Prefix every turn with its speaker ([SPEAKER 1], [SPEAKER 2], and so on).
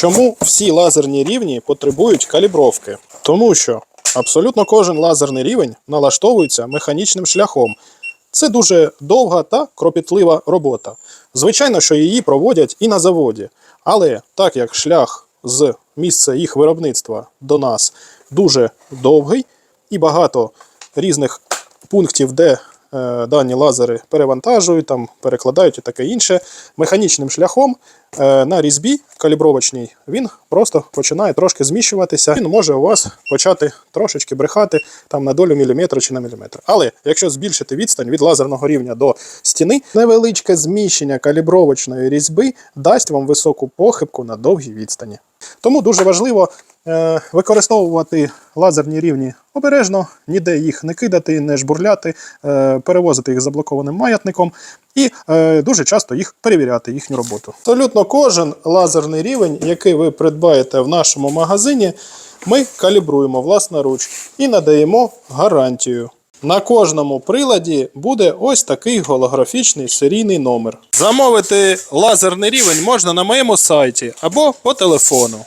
[SPEAKER 1] Чому всі лазерні рівні потребують калібровки? Тому що абсолютно кожен лазерний рівень налаштовується механічним шляхом. Це дуже довга та кропітлива робота. Звичайно, що її проводять і на заводі. Але так як шлях з місця їх виробництва до нас дуже довгий і багато різних пунктів, де дані лазери перевантажують, там, перекладають і таке інше, механічним шляхом е, на різьбі калібровочній він просто починає трошки зміщуватися. Він може у вас почати трошечки брехати там, на долю міліметра чи на міліметр. Але якщо збільшити відстань від лазерного рівня до стіни, невеличке зміщення калібровочної різьби дасть вам високу похибку на довгій відстані. Тому дуже важливо е, використовувати лазерні рівні обережно, ніде їх не кидати, не жбурляти, е, перевозити їх заблокованим маятником і е, дуже часто їх перевіряти, їхню роботу. Абсолютно кожен лазерний рівень, який ви придбаєте в нашому магазині, ми калібруємо власноруч і надаємо гарантію. На кожному приладі буде ось такий голографічний серійний номер. Замовити лазерний рівень можна на моєму сайті або по телефону.